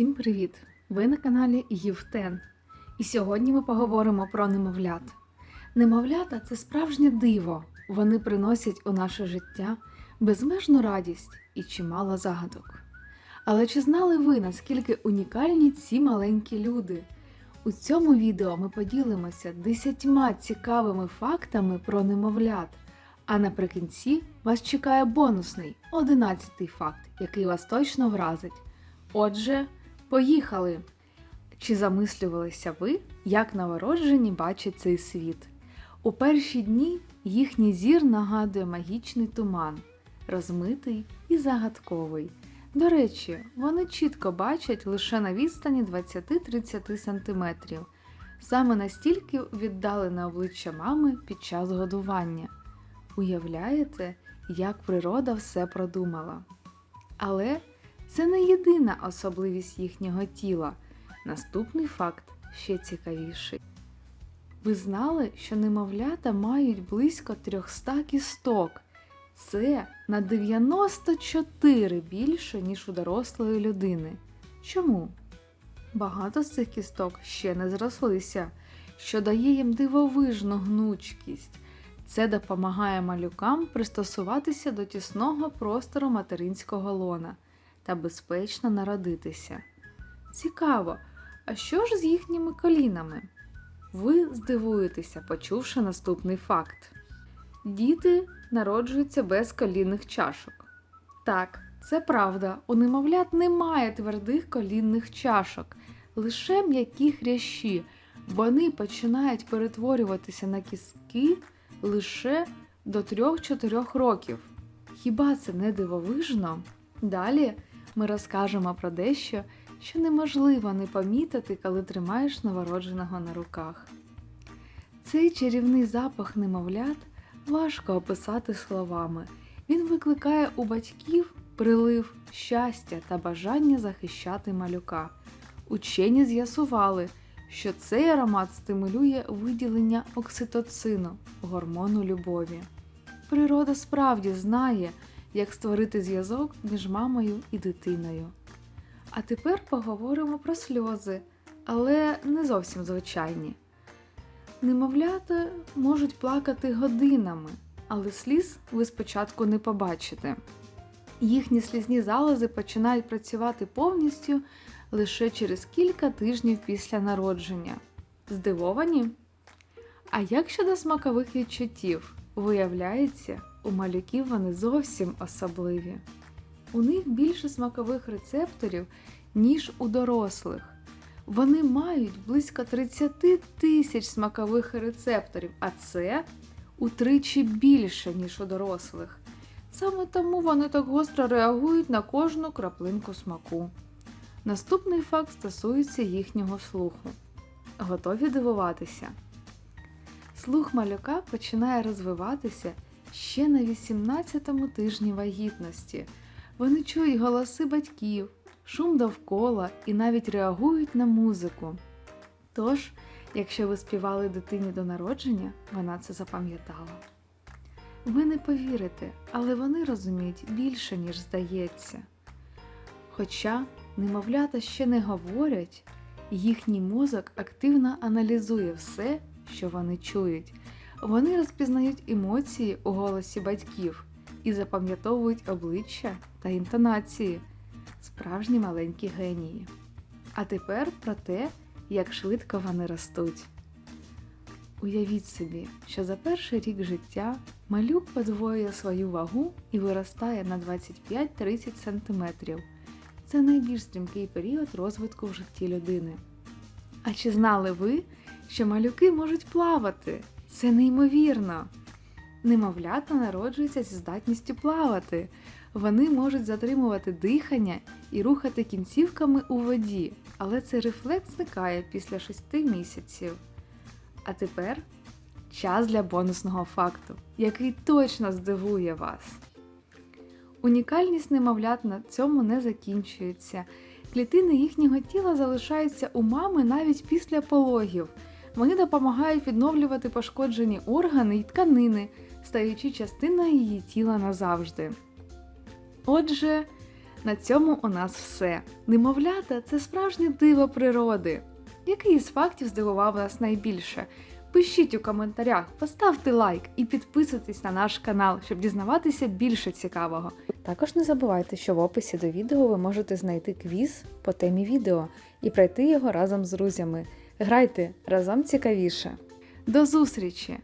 Всім привіт! Ви на каналі Євтен. І сьогодні ми поговоримо про немовлят. Немовлята це справжнє диво. Вони приносять у наше життя безмежну радість і чимало загадок. Але чи знали ви, наскільки унікальні ці маленькі люди? У цьому відео ми поділимося десятьма цікавими фактами про немовлят. А наприкінці вас чекає бонусний, одинадцятий факт, який вас точно вразить. Отже, поїхали! Чи замислювалися ви, як новороджені бачать цей світ? У перші дні їхній зір нагадує магічний туман, розмитий і загадковий. До речі, вони чітко бачать лише на відстані 20-30 см. Саме настільки віддалене обличчя мами під час годування. Уявляєте, як природа все продумала. Але це не єдина особливість їхнього тіла. Наступний факт ще цікавіший. Ви знали, що немовлята мають близько 300 кісток. Це на 94 більше, ніж у дорослої людини. Чому? Багато з цих кісток ще не зрослися, що дає їм дивовижну гнучкість. Це допомагає малюкам пристосуватися до тісного простору материнського лона та безпечно народитися. Цікаво, а що ж з їхніми колінами? Ви здивуєтеся, почувши наступний факт: діти народжуються без колінних чашок. Так, це правда, у немовлят немає твердих колінних чашок, лише м'які хрящі. Вони починають перетворюватися на кістки лише до 3-4 років. Хіба це не дивовижно? Далі ми розкажемо про дещо, що неможливо не помітити, коли тримаєш новородженого на руках. Цей чарівний запах немовлят важко описати словами. Він викликає у батьків прилив щастя та бажання захищати малюка. Учені з'ясували, що цей аромат стимулює виділення окситоцину, гормону любові. Природа справді знає, як створити зв'язок між мамою і дитиною. А тепер поговоримо про сльози, але не зовсім звичайні. Немовлята можуть плакати годинами, але сліз ви спочатку не побачите. Їхні слізні залози починають працювати повністю лише через кілька тижнів після народження. Здивовані? А як щодо смакових відчуттів? Виявляється, у малюків вони зовсім особливі. У них більше смакових рецепторів, ніж у дорослих. Вони мають близько 30 тисяч смакових рецепторів, а це утричі більше, ніж у дорослих. Саме тому вони так гостро реагують на кожну краплинку смаку. Наступний факт стосується їхнього слуху. Готові дивуватися? Слух малюка починає розвиватися ще на 18-му тижні вагітності. Вони чують голоси батьків, шум довкола і навіть реагують на музику. Тож, якщо ви співали дитині до народження, вона це запам'ятала. Ви не повірите, але вони розуміють більше, ніж здається. Хоча немовлята ще не говорять, їхній мозок активно аналізує все, що вони чують. Вони розпізнають емоції у голосі батьків і запам'ятовують обличчя та інтонації, справжні маленькі генії. А тепер про те, як швидко вони ростуть. Уявіть собі, що за перший рік життя малюк подвоює свою вагу і виростає на 25-30 см. Це найбільш стрімкий період розвитку в житті людини. А чи знали ви, що малюки можуть плавати? Це неймовірно! Немовлята народжуються зі здатністю плавати. Вони можуть затримувати дихання і рухати кінцівками у воді, але цей рефлекс зникає після 6 місяців. А тепер час для бонусного факту, який точно здивує вас. Унікальність немовлят на цьому не закінчується. Клітини їхнього тіла залишаються у мами навіть після пологів. Вони допомагають відновлювати пошкоджені органи й тканини, стаючи частиною її тіла назавжди. Отже, На цьому у нас все. Немовлята це справжнє диво природи. Який із фактів здивував нас найбільше? Пишіть у коментарях, поставте лайк і підписуйтесь на наш канал, щоб дізнаватися більше цікавого. Також не забувайте, що в описі до відео ви можете знайти квіз по темі відео і пройти його разом з друзями. Грайте разом цікавіше. До зустрічі!